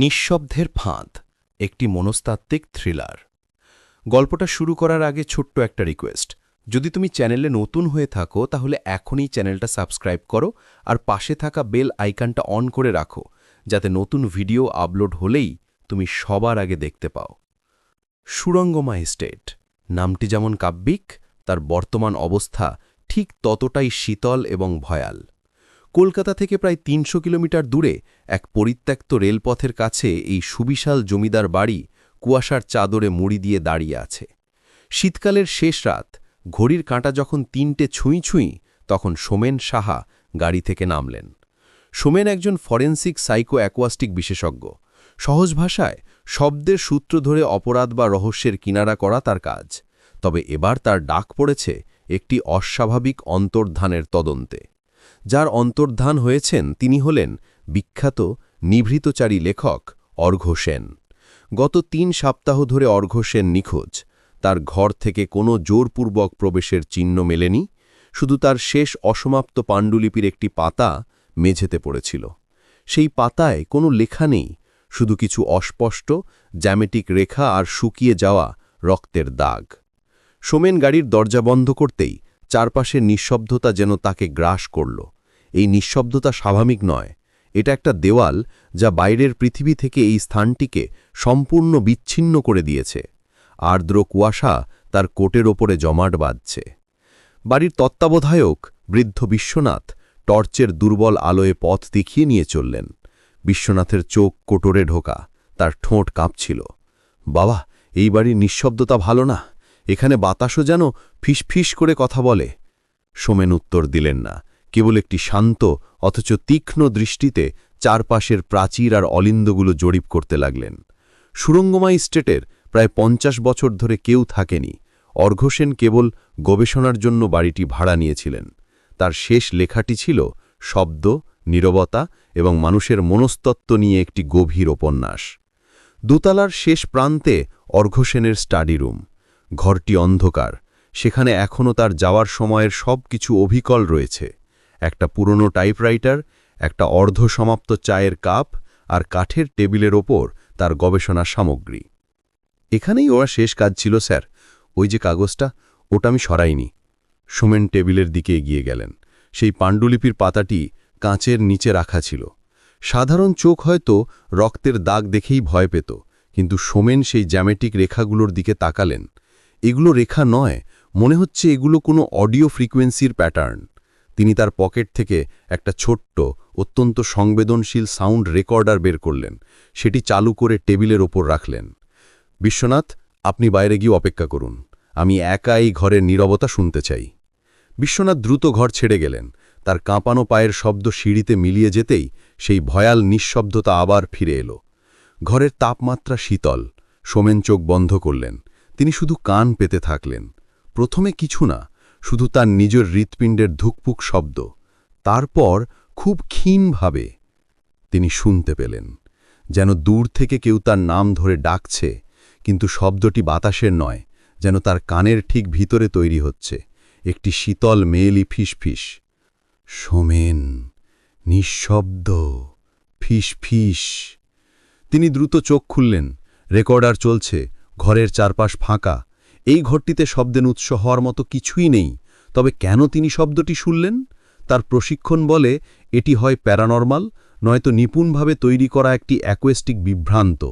নিঃশব্দের ফাঁদ, একটি মনস্তাত্ত্বিক থ্রিলার। গল্পটা শুরু করার আগে ছোট্ট একটা রিকোয়েস্ট। যদি তুমি চ্যানেলে নতুন হয়ে থাকো, তাহলে এখনই চ্যানেলটা সাবস্ক্রাইব করো আর পাশে থাকা বেল আইকনটা অন করে রাখো, যাতে নতুন ভিডিও আপলোড হলেই তুমি সবার আগে দেখতে পাও। সুরঙ্গমা এস্টেট, নামটি যেমন কাব্যিক, তার বর্তমান অবস্থা ঠিক ততটাই শীতল এবং ভয়াল। কলকাতা থেকে প্রায় তিনশো কিলোমিটার দূরে এক পরিত্যক্ত রেলপথের কাছে এই সুবিশাল জমিদার বাড়ি কুয়াশার চাদরে মুড়ি দিয়ে দাঁড়িয়ে আছে। শীতকালের শেষ রাত, ঘড়ির কাঁটা যখন তিনটে ছুঁই ছুঁই, তখন সোমেন সাহা গাড়ি থেকে নামলেন। সোমেন একজন ফরেন্সিক সাইকো অ্যাকোয়াস্টিক বিশেষজ্ঞ। সহজ ভাষায়, শব্দের সূত্র ধরে অপরাধ বা রহস্যের কিনারা করা তার কাজ। তবে এবার তার ডাক পড়েছে একটি অস্বাভাবিক অন্তর্ধানের তদন্তে। যার অন্তর্ধান হয়েছেন তিনি হলেন বিখ্যাত নিভৃতচারী লেখক অর্ঘ্য সেন। গত তিন সপ্তাহ ধরে অর্ঘ্য সেন নিখোঁজ। তার ঘর থেকে কোনো জোরপূর্বক প্রবেশের চিহ্ন মেলেনি, শুধু তার শেষ অসমাপ্ত পাণ্ডুলিপির একটি পাতা মেঝেতে পড়েছিল। সেই পাতায় কোনো লেখা নেই, শুধু কিছু অস্পষ্ট জ্যামেটিক রেখা আর শুকিয়ে যাওয়া রক্তের দাগ। সোমেন গাড়ির দরজা বন্ধ করতেই চারপাশের নিঃশব্দতা যেন তাকে গ্রাস করল। এই নিঃশব্দতা স্বাভাবিক নয়। এটা একটা দেওয়াল যা বাইরের পৃথিবী থেকে এই স্থানটিকে সম্পূর্ণ বিচ্ছিন্ন করে দিয়েছে। আর্দ্র কুয়াশা তার কোটের ওপরে জমাট বাঁধছে। বাড়ির তত্ত্বাবধায়ক বৃদ্ধ বিশ্বনাথ টর্চের দুর্বল আলোয় পথ দেখিয়ে নিয়ে চললেন। বিশ্বনাথের চোখ কোটরে ঢোকা, তার ঠোঁট কাঁপছিল। বাবা, এই বাড়ির নিঃশব্দতা ভালো না। এখানে বাতাসও যেন ফিসফিস করে কথা বলে। সোমেন উত্তর দিলেন না। কেবল একটি শান্ত অথচ তীক্ষ্ণ দৃষ্টিতে চারপাশের প্রাচীর আর অলিন্দগুলো জরিপ করতে লাগলেন। সুরঙ্গমা স্টেটের প্রায় পঞ্চাশ বছর ধরে কেউ থাকেনি। অর্ঘসেন কেবল গবেষণার জন্য বাড়িটি ভাড়া নিয়েছিলেন। তার শেষ লেখাটি ছিল শব্দ, নীরবতা এবং মানুষের মনস্তত্ত্ব নিয়ে একটি গভীর উপন্যাস। দোতলার শেষ প্রান্তে অর্ঘসেনের স্টাডি রুম। ঘরটি অন্ধকার। সেখানে এখনও তার যাওয়ার সময়ের সব কিছু অভিকল রয়েছে। একটা পুরনো টাইপরাইটার, একটা অর্ধসমাপ্ত চায়ের কাপ আর কাঠের টেবিলের ওপর তার গবেষণা সামগ্রী। এখানেই ওরা শেষ কাজ ছিল, স্যার, ওই যে কাগজটা, ওটা আমি সরাইনি। সোমেন টেবিলের দিকে এগিয়ে গেলেন। সেই পাণ্ডুলিপির পাতাটি কাঁচের নিচে রাখা ছিল। সাধারণ চোখ হয়তো রক্তের দাগ দেখেই ভয় পেত, কিন্তু সোমেন সেই জ্যামেটিক রেখাগুলোর দিকে তাকালেন। এগুলো রেখা নয়, মনে হচ্ছে এগুলো কোনো অডিও ফ্রিকোয়েন্সির প্যাটার্ন। তিনি তার পকেট থেকে একটা ছোট্ট, অত্যন্ত সংবেদনশীল সাউন্ড রেকর্ডার বের করলেন। সেটি চালু করে টেবিলের ওপর রাখলেন। বিশ্বনাথ, আপনি বাইরে গিয়ে অপেক্ষা করুন। আমি একা এই ঘরের নীরবতা শুনতে চাই। বিশ্বনাথ দ্রুত ঘর ছেড়ে গেলেন। তার কাঁপানো পায়ের শব্দ সিঁড়িতে মিলিয়ে যেতেই সেই ভয়াল নিঃশব্দতা আবার ফিরে এলো। ঘরের তাপমাত্রা শীতল। সোমেন চোখ বন্ধ করলেন। তিনি শুধু কান পেতে থাকলেন। প্রথমে কিছু না শুধু তার নিজের হৃৎপিণ্ডের ধুকপুক শব্দ, তারপর খুব ক্ষীণভাবে তিনি শুনতে পেলেন, যেন দূর থেকে কেউ তার নাম ধরে ডাকছে, কিন্তু শব্দটি বাতাসের নয়, যেন তার কানের ঠিক ভিতরে তৈরি হচ্ছে, একটি শীতল মেয়েলি ফিসফিস। সোমেন, নিঃশব্দ, ফিসফিস। তিনি দ্রুত চোখ খুললেন, রেকর্ডার চলছে, ঘরের চারপাশ ফাঁকা এই ঘরটিতে শব্দের উৎস হওয়ার মতো কিছুই নেই, তবে কেন তিনি শব্দটি শুনলেন? তার প্রশিক্ষণ বলে এটি হয় প্যারানর্মাল, নয়তো নিপুণভাবে তৈরি করা একটি অ্যাকোয়েস্টিক বিভ্রান্ত,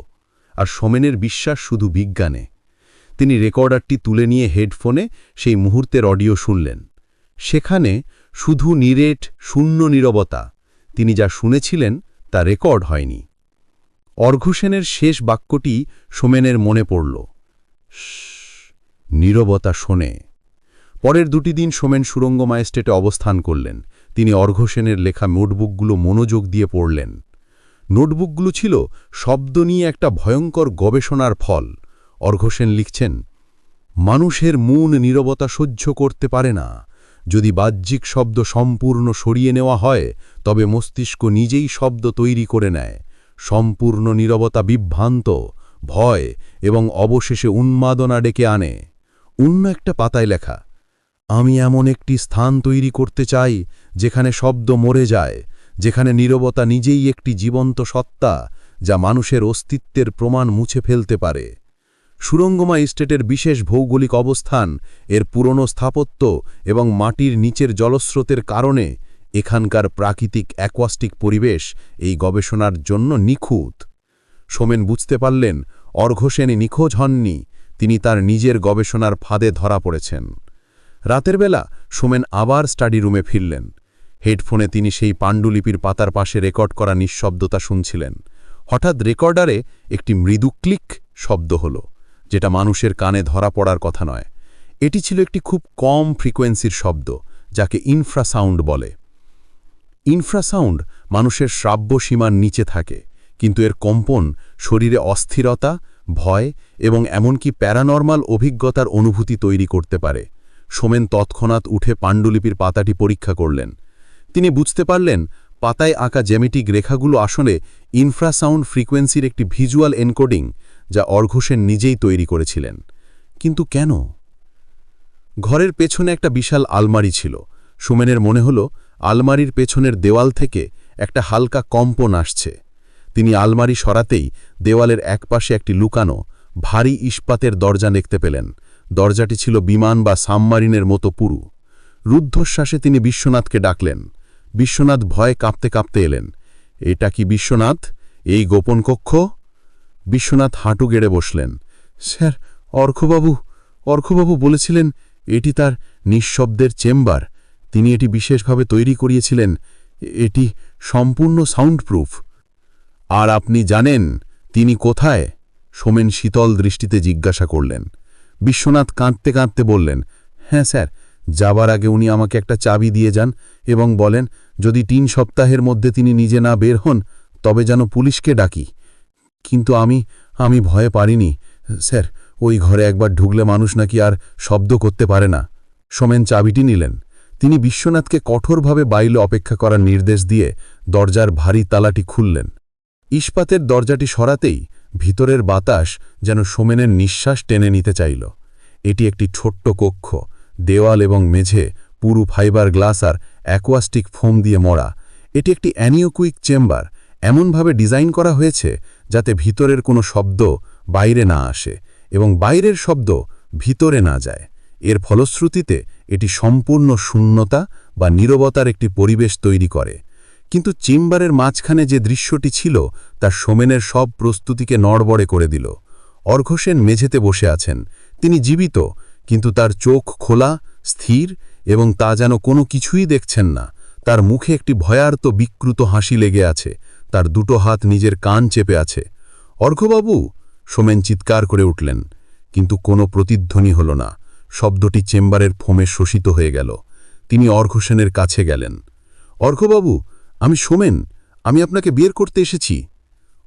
আর সোমেনের বিশ্বাস শুধু বিজ্ঞানে। তিনি রেকর্ডারটি তুলে নিয়ে হেডফোনে সেই মুহূর্তের অডিও শুনলেন। সেখানে শুধু নিরেট, শূন্য নীরবতা, তিনি যা শুনেছিলেন তা রেকর্ড হয়নি। অর্ঘসেনের শেষ বাক্যটি সোমেনের মনে পড়ল। নীরবতা শোনে। পরের দুটি দিন সোমেন সুরঙ্গ মায়েস্টেটে অবস্থান করলেন। তিনি অর্ঘসেনের লেখা নোটবুকগুলো মনোযোগ দিয়ে পড়লেন। নোটবুকগুলো ছিল শব্দ নিয়ে একটা ভয়ঙ্কর গবেষণার ফল। অর্ঘসেন লিখছেন, মানুষের মূন নীরবতা সহ্য করতে পারে না। যদি বাহ্যিক শব্দ সম্পূর্ণ সরিয়ে নেওয়া হয়, তবে মস্তিষ্ক নিজেই শব্দ তৈরি করে নেয়। সম্পূর্ণ নীরবতা বিভ্রান্ত, ভয় এবং অবশেষে উন্মাদনা ডেকে আনে। অন্য একটা পাতায় লেখা, আমি এমন একটি স্থান তৈরি করতে চাই, যেখানে শব্দ মরে যায়, যেখানে নীরবতা নিজেই একটি জীবন্ত সত্তা, যা মানুষের অস্তিত্বের প্রমাণ মুছে ফেলতে পারে। সুরঙ্গমা স্টেটের বিশেষ ভৌগোলিক অবস্থান, এর পুরনো স্থাপত্য এবং মাটির নিচের জলস্রোতের কারণে এখানকার প্রাকৃতিক অ্যাকোয়াস্টিক পরিবেশ এই গবেষণার জন্য নিখুঁত। সোমেন বুঝতে পারলেন অর্ঘসেনে নিখোঁজ হননি তিনি তার নিজের গবেষণার ফাঁদে ধরা পড়েছেন। রাতের বেলা সোমেন আবার স্টাডি রুমে ফিরলেন। হেডফোনে তিনি সেই পাণ্ডুলিপির পাতার পাশে রেকর্ড করা নিঃশব্দতা শুনছিলেন। হঠাৎ রেকর্ডারে একটি মৃদু ক্লিক শব্দ হল, যেটা মানুষের কানে ধরা পড়ার কথা নয়। এটি ছিল একটি খুব কম ফ্রিকোয়েন্সির শব্দ, যাকে ইনফ্রাসাউন্ড বলে। ইনফ্রাসাউন্ড মানুষের শ্রাব্য সীমার নিচে থাকে, কিন্তু এর কম্পন শরীরে অস্থিরতা ভয় এবং এমনকি প্যারানর্মাল অভিজ্ঞতার অনুভূতি তৈরি করতে পারে। সোমেন তৎক্ষণাৎ উঠে পাণ্ডুলিপির পাতাটি পরীক্ষা করলেন। তিনি বুঝতে পারলেন, পাতায় আঁকা জ্যামিটিক রেখাগুলো আসলে ইনফ্রাসাউন্ড ফ্রিকোয়েন্সির একটি ভিজুয়াল এনকোডিং যা অর্ঘসেন নিজেই তৈরি করেছিলেন। কিন্তু কেন? ঘরের পেছনে একটা বিশাল আলমারি ছিল। সুমেনের মনে হল, আলমারির পেছনের দেওয়াল থেকে একটা হালকা কম্পন আসছে। তিনি আলমারি সরাতেই দেওয়ালের একপাশে একটি লুকানো, ভারী ইস্পাতের দরজা দেখতে পেলেন। দরজাটি ছিল বিমান বা সাবমারিনের মতো পুরু। রুদ্ধশ্বাসে তিনি বিশ্বনাথকে ডাকলেন। বিশ্বনাথ ভয়ে কাঁপতে কাঁপতে এলেন। এটা কি বিশ্বনাথ? এই গোপন কক্ষ? বিশ্বনাথ হাঁটু গেড়ে বসলেন। স্যার অর্ঘবাবু অর্ঘবাবু বলেছিলেন এটি তার নিঃশব্দের চেম্বার। তিনি এটি বিশেষভাবে তৈরি করিয়েছিলেন। এটি সম্পূর্ণ সাউন্ডপ্রুফ। আর আপনি জানেন তিনি কোথায়? সোমেন শীতল দৃষ্টিতে জিজ্ঞাসা করলেন। বিশ্বনাথ কাঁদতে কাঁদতে বললেন হ্যাঁ স্যার, যাবার আগে উনি আমাকে একটা চাবি দিয়ে যান এবং বলেন, যদি তিন সপ্তাহের মধ্যে তিনি নিজে না বের হন, তবে যেন পুলিশকে ডাকি। কিন্তু আমি আমি ভয়ে পারিনি। স্যার, ওই ঘরে একবার ঢুকলে মানুষ নাকি আর শব্দ করতে পারে না। সোমেন চাবিটি নিলেন। তিনি বিশ্বনাথকে কঠোরভাবে বাইলে অপেক্ষা করার নির্দেশ দিয়ে দরজার ভারী তালাটি খুললেন। ইস্পাতের দরজাটি সরাতেই ভিতরের বাতাস যেন সোমেনের নিঃশ্বাস টেনে নিতে চাইল। এটি একটি ছোট্ট কক্ষ, দেওয়াল এবং মেঝে, পুরু ফাইবার গ্লাস আর অ্যাকোয়াস্টিক ফোম দিয়ে মরা। এটি একটি অ্যানিওকুইক চেম্বার। এমনভাবে ডিজাইন করা হয়েছে যাতে ভিতরের কোনো শব্দ বাইরে না আসে এবং বাইরের শব্দ ভিতরে না যায়। এর ফলশ্রুতিতে এটি সম্পূর্ণ শূন্যতা বা নীরবতার একটি পরিবেশ তৈরি করে। কিন্তু চেম্বারের মাঝখানে যে দৃশ্যটি ছিল, তা সোমেনের সব প্রস্তুতিকে নড়বড়ে করে দিল। অর্ঘসেন মেঝেতে বসে আছেন। তিনি জীবিত, কিন্তু তার চোখ খোলা, স্থির এবং তা যেন কোনো কিছুই দেখছেন না। তার মুখে একটি ভয়ার্ত বিকৃত হাসি লেগে আছে। তার দুটো হাত নিজের কান চেপে আছে। অর্ঘবাবু সোমেন চিৎকার করে উঠলেন, কিন্তু কোনো প্রতিধ্বনি হল না। শব্দটি চেম্বারের ফোমে শোষিত হয়ে গেল। তিনি অর্ঘসেনের কাছে গেলেন। অর্ঘবাবু আমি সোমেন আমি আপনাকে বের করতে এসেছি।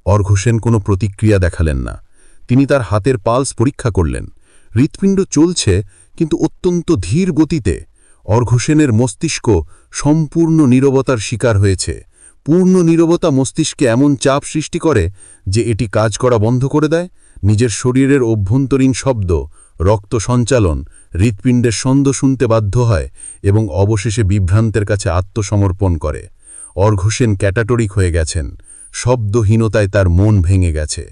অর্ঘসেন কোনো প্রতিক্রিয়া দেখালেন না। তিনি তার হাতের পালস পরীক্ষা করলেন। হৃৎপিণ্ড চলছে, কিন্তু অত্যন্ত ধীর গতিতে। অর্ঘসেনের মস্তিষ্ক সম্পূর্ণ নীরবতার শিকার হয়েছে। পূর্ণ নীরবতা মস্তিষ্কে এমন চাপ সৃষ্টি করে যে এটি কাজ করা বন্ধ করে দেয়। নিজের শরীরের অভ্যন্তরীণ শব্দ, রক্ত সঞ্চালন, হৃৎপিণ্ডের ছন্দ শুনতে বাধ্য হয় এবং অবশেষে বিভ্রান্তের কাছে আত্মসমর্পণ করে। অর্ঘসেন ক্যাটাটরিক হয়ে গেছেন। শব্দহীনতায় তার মন ভেঙে গেছে।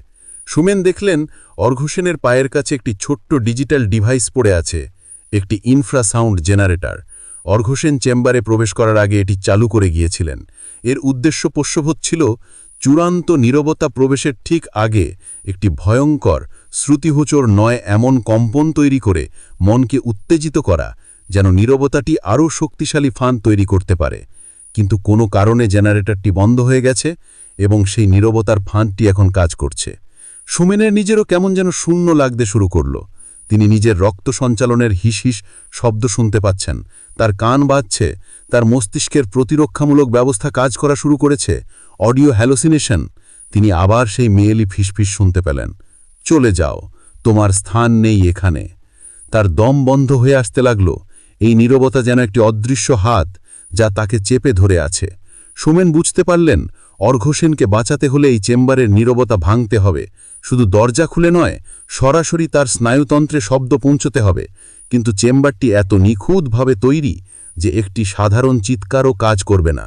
সুমেন দেখলেন অর্ঘসেনের পায়ের কাছে একটি ছোট্ট ডিজিটাল ডিভাইস পড়ে আছে, একটি ইনফ্রাসাউন্ড জেনারেটর। অর্ঘসেন চেম্বারে প্রবেশ করার আগে এটি চালু করে গিয়েছিলেন। এর উদ্দেশ্য পোষ্যবোধ ছিল, চূড়ান্ত নীরবতা প্রবেশের ঠিক আগে একটি ভয়ঙ্কর শ্রুতিহোচর নয় এমন কম্পন তৈরি করে মনকে উত্তেজিত করা, যেন নীরবতাটি আরও শক্তিশালী ফান তৈরি করতে পারে। কিন্তু কোনো কারণে জেনারেটরটি বন্ধ হয়ে গেছে এবং সেই নীরবতার ফাঁদটি এখন কাজ করছে। সুমেনের নিজেরও কেমন যেন শূন্য লাগতে শুরু করল। তিনি নিজের রক্ত সঞ্চালনের হিস হিস শব্দ শুনতে পাচ্ছেন। তার কান বাজছে, তার মস্তিষ্কের প্রতিরক্ষামূলক ব্যবস্থা কাজ করা শুরু করেছে, অডিও হ্যালোসিনেশন। তিনি আবার সেই মেয়েলি ফিসফিস শুনতে পেলেন। চলে যাও, তোমার স্থান নেই এখানে। তার দম বন্ধ হয়ে আসতে লাগল। এই নীরবতা যেন একটি অদৃশ্য হাত যা তাকে চেপে ধরে আছে। সোমেন বুঝতে পারলেন অর্ঘসেনকে বাঁচাতে হলে এই চেম্বারের নীরবতা ভাঙতে হবে। শুধু দরজা খুলে নয়, সরাসরি তার স্নায়ুতন্ত্রে শব্দ পৌঁছতে হবে। কিন্তু চেম্বারটি এত নিখুঁতভাবে তৈরি যে একটি সাধারণ চিৎকারও কাজ করবে না।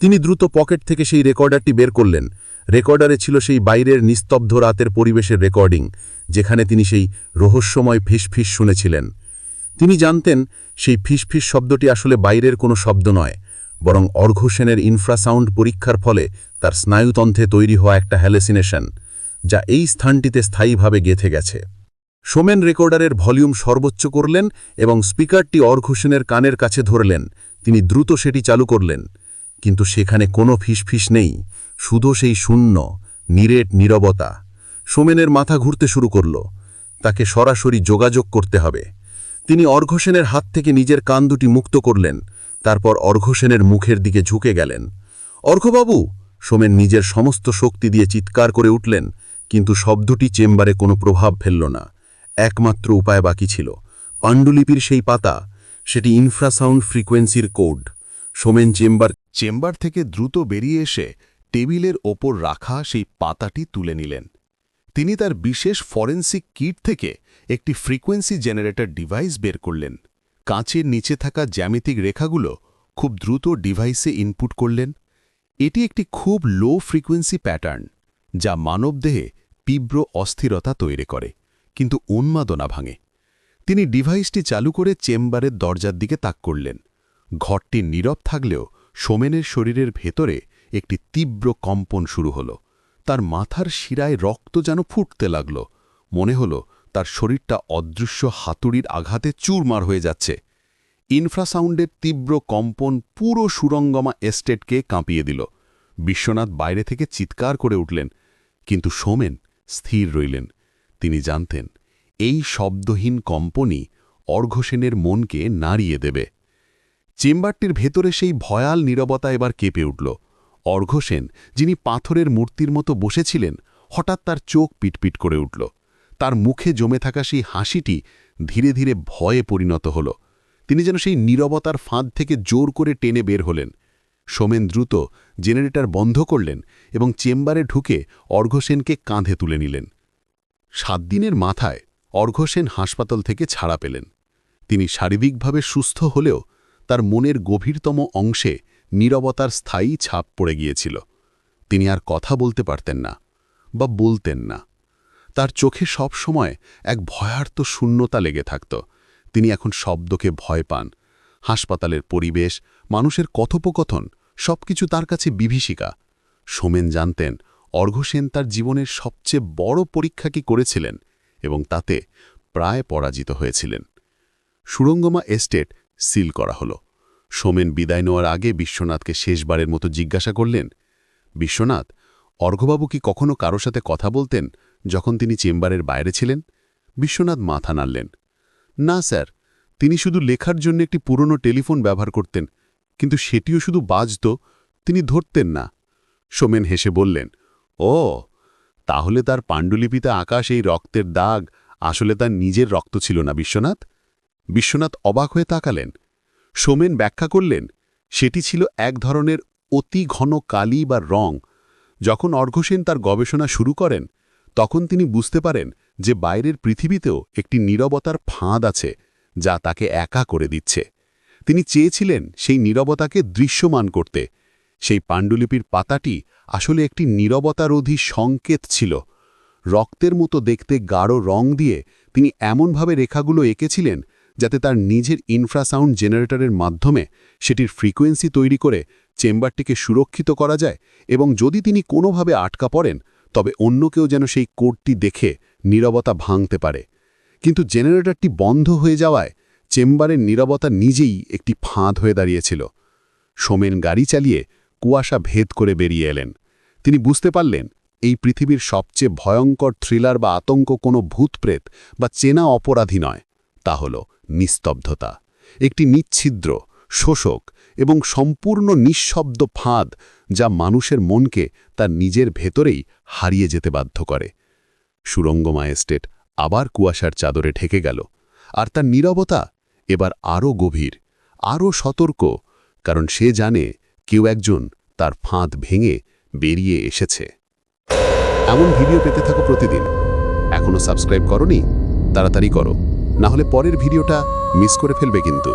তিনি দ্রুত পকেট থেকে সেই রেকর্ডারটি বের করলেন। রেকর্ডারে ছিল সেই বাইরের নিস্তব্ধ রাতের পরিবেশের রেকর্ডিং, যেখানে তিনি সেই রহস্যময় ফিসফিস শুনেছিলেন। তিনি জানতেন, সেই ফিসফিস শব্দটি আসলে বাইরের কোনো শব্দ নয়, বরং অর্ঘসেনের ইনফ্রাসাউন্ড পরীক্ষার ফলে তার স্নায়ুতন্ত্রে তৈরি হওয়া একটা হ্যালেসিনেশন যা এই স্থানটিতে স্থায়ীভাবে গেথে গেছে। সোমেন রেকর্ডারের ভলিউম সর্বোচ্চ করলেন এবং স্পিকারটি অর্ঘসেনের কানের কাছে ধরলেন, তিনি দ্রুত সেটি চালু করলেন, কিন্তু সেখানে কোনো ফিসফিস নেই, শুধু সেই শূন্য, নিরেট নীরবতা। সোমেনের মাথা ঘুরতে শুরু করল, তাকে সরাসরি যোগাযোগ করতে হবে। তিনি অর্ঘসেনের হাত থেকে নিজের কান দুটি মুক্ত করলেন, তারপর অর্ঘসেনের মুখের দিকে ঝুঁকে গেলেন। অর্ঘবাবু সোমেন নিজের সমস্ত শক্তি দিয়ে চিৎকার করে উঠলেন, কিন্তু শব্দটি চেম্বারে কোনো প্রভাব ফেলল না। একমাত্র উপায় বাকি ছিল, পাণ্ডুলিপির সেই পাতা, সেটি ইনফ্রাসাউন্ড ফ্রিকোয়েন্সির কোড। সোমেন চেম্বার চেম্বার থেকে দ্রুত বেরিয়ে এসে টেবিলের ওপর রাখা সেই পাতাটি তুলে নিলেন। তিনি তার বিশেষ ফরেন্সিক কিট থেকে একটি ফ্রিকোয়েন্সি জেনারেটর ডিভাইস বের করলেন। কাঁচের নিচে থাকা জ্যামিতিক রেখাগুলো খুব দ্রুত ডিভাইসে ইনপুট করলেন। এটি একটি খুব লো ফ্রিকোয়েন্সি প্যাটার্ন যা মানবদেহে তীব্র অস্থিরতা তৈরি করে, কিন্তু উন্মাদনা ভাঙে। তিনি ডিভাইসটি চালু করে চেম্বারের দরজার দিকে তাক করলেন। ঘরটি নীরব থাকলেও সোমেনের শরীরের ভেতরে একটি তীব্র কম্পন শুরু হল। তার মাথার শিরায় রক্ত যেন ফুটতে লাগল। মনে হল তার শরীরটা অদৃশ্য হাতুড়ির আঘাতে চুরমার হয়ে যাচ্ছে। ইনফ্রাসাউন্ডের তীব্র কম্পন পুরো সুরঙ্গমা এস্টেটকে কাঁপিয়ে দিল। বিশ্বনাথ বাইরে থেকে চিৎকার করে উঠলেন, কিন্তু সোমেন স্থির রইলেন। তিনি জানতেন, এই শব্দহীন কম্পনই অর্ঘসেনের মনকে নাড়িয়ে দেবে। চেম্বারটির ভেতরে সেই ভয়াল নীরবতা এবার কেঁপে উঠল। অর্ঘসেন যিনি পাথরের মূর্তির মতো বসেছিলেন, হঠাৎ তার চোখ পিটপিট করে উঠল। তার মুখে জমে থাকা সেই হাসিটি ধীরে ধীরে ভয়ে পরিণত হল। তিনি যেন সেই নীরবতার ফাঁদ থেকে জোর করে টেনে বের হলেন। সোমেন দ্রুত জেনারেটর বন্ধ করলেন এবং চেম্বারে ঢুকে অর্ঘসেনকে কাঁধে তুলে নিলেন। সাত দিনের মাথায় অর্ঘসেন হাসপাতাল থেকে ছাড়া পেলেন। তিনি শারীরিকভাবে সুস্থ হলেও তার মনের গভীরতম অংশে নীরবতার স্থায়ী ছাপ পড়ে গিয়েছিল। তিনি আর কথা বলতে পারতেন না বা বলতেন না। তার চোখে সব সময় এক ভয়ার্ত শূন্যতা লেগে থাকত। তিনি এখন শব্দকে ভয় পান। হাসপাতালের পরিবেশ, মানুষের কথোপকথন, সবকিছু তার কাছে বিভীষিকা। সোমেন জানতেন অর্ঘসেন তার জীবনের সবচেয়ে বড় পরীক্ষা কি করেছিলেন এবং তাতে প্রায় পরাজিত হয়েছিলেন। সুরঙ্গমা এস্টেট সিল করা হলো। সোমেন বিদায় নেওয়ার আগে বিশ্বনাথকে শেষবারের মতো জিজ্ঞাসা করলেন, বিশ্বনাথ অর্ঘবাবু কি কখনো কারও সাথে কথা বলতেন যখন তিনি চেম্বারের বাইরে ছিলেন, বিশ্বনাথ মাথা নাড়লেন। না, স্যার, তিনি শুধু লেখার জন্য একটি পুরনো টেলিফোন ব্যবহার করতেন, কিন্তু সেটিও শুধু বাজত, তিনি ধরতেন না। সোমেন হেসে বললেন, ও, তাহলে তার পাণ্ডুলিপিতে আকাশ এই রক্তের দাগ, আসলে তার নিজের রক্ত ছিল না, বিশ্বনাথ? বিশ্বনাথ অবাক হয়ে তাকালেন। সোমেন ব্যাখ্যা করলেন, সেটি ছিল এক ধরনের অতি ঘন কালি বা রং, যখন অর্ঘসেন তার গবেষণা শুরু করেন তখন তিনি বুঝতে পারেন যে বাইরের পৃথিবীতেও একটি নীরবতার ফাঁদ আছে যা তাকে একা করে দিচ্ছে। তিনি চেয়েছিলেন সেই নীরবতাকে দৃশ্যমান করতে। সেই পাণ্ডুলিপির পাতাটি আসলে একটি নীরবতারোধী সংকেত ছিল। রক্তের মতো দেখতে গাঢ় রং দিয়ে তিনি এমনভাবে রেখাগুলো এঁকেছিলেন যাতে তার নিজের ইনফ্রাসাউন্ড জেনারেটরের মাধ্যমে সেটির ফ্রিকোয়েন্সি তৈরি করে চেম্বারটিকে সুরক্ষিত করা যায় এবং যদি তিনি কোনোভাবে আটকা পড়েন তবে অন্য কেউ যেন সেই কোডটি দেখে নীরবতা ভাঙতে পারে। কিন্তু জেনারেটরটি বন্ধ হয়ে যাওয়ায় চেম্বারের নীরবতা নিজেই একটি ফাঁদ হয়ে দাঁড়িয়েছিল। সোমেন গাড়ি চালিয়ে কুয়াশা ভেদ করে বেরিয়ে এলেন। তিনি বুঝতে পারলেন, এই পৃথিবীর সবচেয়ে ভয়ঙ্কর থ্রিলার বা আতঙ্ক কোনো ভূতপ্রেত বা চেনা অপরাধী নয়। তা হল নিস্তব্ধতা। একটি নিচ্ছিদ্র, শোষক এবং সম্পূর্ণ নিঃশব্দ ফাঁদ যা মানুষের মনকে তার নিজের ভেতরেই হারিয়ে যেতে বাধ্য করে। সুরঙ্গমা এস্টেট আবার কুয়াশার চাদরে ঠেকে গেল, আর তার নীরবতা এবার আরও গভীর, আরও সতর্ক, কারণ সে জানে কেউ একজন তার ফাঁদ ভেঙে বেরিয়ে এসেছে। এমন ভিডিও পেতে থাকো প্রতিদিন। এখনও সাবস্ক্রাইব করনি? তাড়াতাড়ি করো। না হলে পরের ভিডিওটা মিস করে ফেলবে কিন্তু।